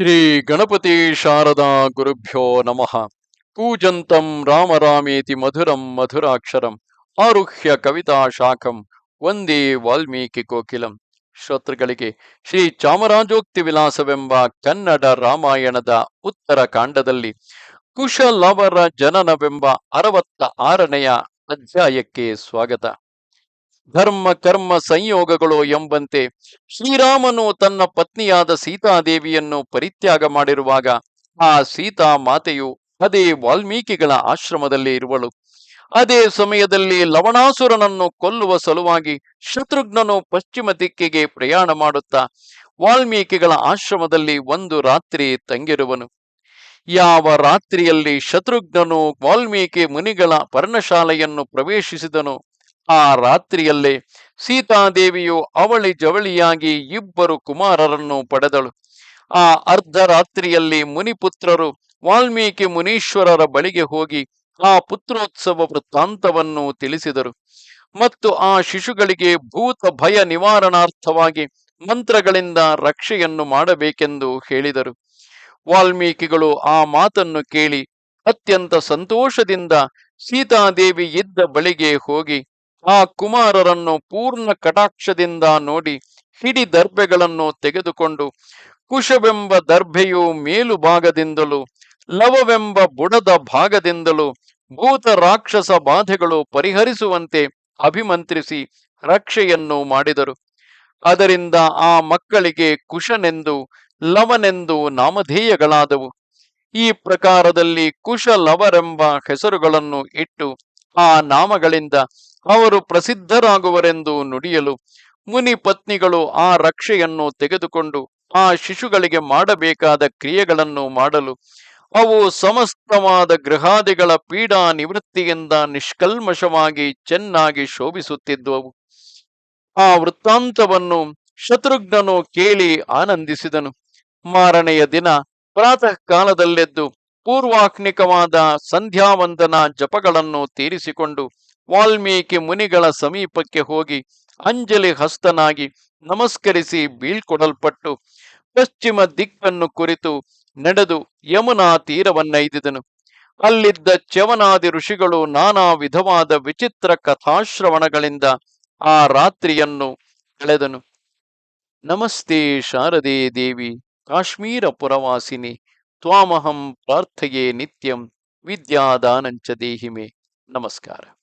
ಶ್ರೀ ಗಣಪತಿ ಶಾರದಾ ಗುರುಭ್ಯೋ ನಮಃ. ಕೂಜಂತಂ ರಾಮರಾಮೇತಿ ಮಧುರಂ ಮಧುರಾಕ್ಷರಂ ಆರುಹ್ಯ ಕವಿತಾ ಶಾಖಂ ವಂದೇ ವಾಲ್ಮೀಕಿ ಕೋಕಿಲಂ. ಶ್ರೋತೃಗಳಿಗೆ ಶ್ರೀ ಚಾಮರಾಜೋಕ್ತಿ ವಿಲಾಸವೆಂಬ ಕನ್ನಡ ರಾಮಾಯಣದ ಉತ್ತರ ಕಾಂಡದಲ್ಲಿ ಕುಶಲವರ ಜನನವೆಂಬ ಅರವತ್ತ ಆರನೆಯ ಅಧ್ಯಾಯಕ್ಕೆ ಸ್ವಾಗತ. ಧರ್ಮ, ಕರ್ಮ, ಸಂಯೋಗಗಳು ಎಂಬಂತೆ ಶ್ರೀರಾಮನು ತನ್ನ ಪತ್ನಿಯಾದ ಸೀತಾದೇವಿಯನ್ನು ಪರಿತ್ಯಾಗ ಮಾಡಿರುವಾಗ ಆ ಸೀತಾ ಮಾತೆಯು ಅದೇ ವಾಲ್ಮೀಕಿಗಳ ಆಶ್ರಮದಲ್ಲಿ ಇರುವಳು. ಅದೇ ಸಮಯದಲ್ಲಿ ಲವಣಾಸುರನನ್ನು ಕೊಲ್ಲುವ ಸಲುವಾಗಿ ಶತ್ರುಘ್ನನು ಪಶ್ಚಿಮ ದಿಕ್ಕಿಗೆ ಪ್ರಯಾಣ ಮಾಡುತ್ತಾ ವಾಲ್ಮೀಕಿಗಳ ಆಶ್ರಮದಲ್ಲಿ ಒಂದು ರಾತ್ರಿ ತಂಗಿರುವನು. ಯಾವ ರಾತ್ರಿಯಲ್ಲಿ ಶತ್ರುಘ್ನನು ವಾಲ್ಮೀಕಿ ಮುನಿಗಳ ಪರ್ಣಶಾಲೆಯನ್ನು ಪ್ರವೇಶಿಸಿದನು ಆ ರಾತ್ರಿಯಲ್ಲೇ ಸೀತಾದೇವಿಯು ಅವಳಿ ಜವಳಿಯಾಗಿ ಇಬ್ಬರು ಕುಮಾರರನ್ನು ಪಡೆದಳು. ಆ ಅರ್ಧರಾತ್ರಿಯಲ್ಲಿ ಮುನಿಪುತ್ರರು ವಾಲ್ಮೀಕಿ ಮುನೀಶ್ವರರ ಬಳಿಗೆ ಹೋಗಿ ಆ ಪುತ್ರೋತ್ಸವ ವೃತ್ತಾಂತವನ್ನು ತಿಳಿಸಿದರು. ಮತ್ತು ಆ ಶಿಶುಗಳಿಗೆ ಭೂತ ಭಯ ನಿವಾರಣಾರ್ಥವಾಗಿ ಮಂತ್ರಗಳಿಂದ ರಕ್ಷೆಯನ್ನು ಮಾಡಬೇಕೆಂದು ಹೇಳಿದರು. ವಾಲ್ಮೀಕಿಗಳು ಆ ಮಾತನ್ನು ಕೇಳಿ ಅತ್ಯಂತ ಸಂತೋಷದಿಂದ ಸೀತಾದೇವಿ ಇದ್ದ ಬಳಿಗೆ ಹೋಗಿ ಆ ಕುಮಾರರನ್ನು ಪೂರ್ಣ ಕಟಾಕ್ಷದಿಂದ ನೋಡಿ ಹಿಡಿ ದರ್ಭೆಗಳನ್ನು ತೆಗೆದುಕೊಂಡು ಕುಶವೆಂಬ ದರ್ಭೆಯು ಮೇಲು ಭಾಗದಿಂದಲೂ ಲವವೆಂಬ ಬುಡದ ಭಾಗದಿಂದಲೂ ಭೂತ ರಾಕ್ಷಸ ಬಾಧೆಗಳು ಪರಿಹರಿಸುವಂತೆ ಅಭಿಮಂತ್ರಿಸಿ ರಕ್ಷೆಯನ್ನು ಮಾಡಿದರು. ಅದರಿಂದ ಆ ಮಕ್ಕಳಿಗೆ ಕುಶನೆಂದು, ಲವನೆಂದು ನಾಮಧೇಯಗಳಾದವು. ಈ ಪ್ರಕಾರದಲ್ಲಿ ಕುಶ ಲವರೆಂಬ ಹೆಸರುಗಳನ್ನು ಇಟ್ಟು ಆ ನಾಮಗಳಿಂದ ಅವರು ಪ್ರಸಿದ್ಧರಾಗುವರೆಂದು ನುಡಿಯಲು ಮುನಿ ಪತ್ನಿಗಳು ಆ ರಕ್ಷೆಯನ್ನು ತೆಗೆದುಕೊಂಡು ಆ ಶಿಶುಗಳಿಗೆ ಮಾಡಬೇಕಾದ ಕ್ರಿಯೆಗಳನ್ನು ಮಾಡಲು ಅವು ಸಮಸ್ತವಾದ ಗೃಹಾದಿಗಳ ಪೀಡಾ ನಿವೃತ್ತಿಯಿಂದ ನಿಷ್ಕಲ್ಮಶವಾಗಿ ಚೆನ್ನಾಗಿ ಶೋಭಿಸುತ್ತಿದ್ದವು. ಆ ವೃತ್ತಾಂತವನ್ನು ಶತ್ರುಘ್ನನು ಕೇಳಿ ಆನಂದಿಸಿದನು. ಮಾರನೆಯ ದಿನ ಪ್ರಾತಃ ಕಾಲದಲ್ಲೆದ್ದು ಪೂರ್ವಾಹ್ನಿಕವಾದ ಸಂಧ್ಯಾವಂದನ ಜಪಗಳನ್ನು ತೀರಿಸಿಕೊಂಡು ವಾಲ್ಮೀಕಿ ಮುನಿಗಳ ಸಮೀಪಕ್ಕೆ ಹೋಗಿ ಅಂಜಲಿ ಹಸ್ತನಾಗಿ ನಮಸ್ಕರಿಸಿ ಬೀಳ್ಕೊಡಲ್ಪಟ್ಟು ಪಶ್ಚಿಮ ದಿಕ್ಕನ್ನು ಕುರಿತು ನಡೆದು ಯಮುನಾ ತೀರವನ್ನೈದಿದನು. ಅಲ್ಲಿದ್ದ ಚ್ಯವನಾದಿ ಋಷಿಗಳು ನಾನಾ ವಿಧವಾದ ವಿಚಿತ್ರ ಕಥಾಶ್ರವಣಗಳಿಂದ ಆ ರಾತ್ರಿಯನ್ನು ಕಳೆದನು. ನಮಸ್ತೆ ಶಾರದೆ ದೇವಿ, ಕಾಶ್ಮೀರ ಪುರವಾಸಿನಿ, ತ್ವಾಮಹಂ ಪ್ರಾರ್ಥೆಯೇ ನಿತ್ಯಂ, ವಿದ್ಯಾದಾನಂಚ ದೇಹಿಮೆ. ನಮಸ್ಕಾರ.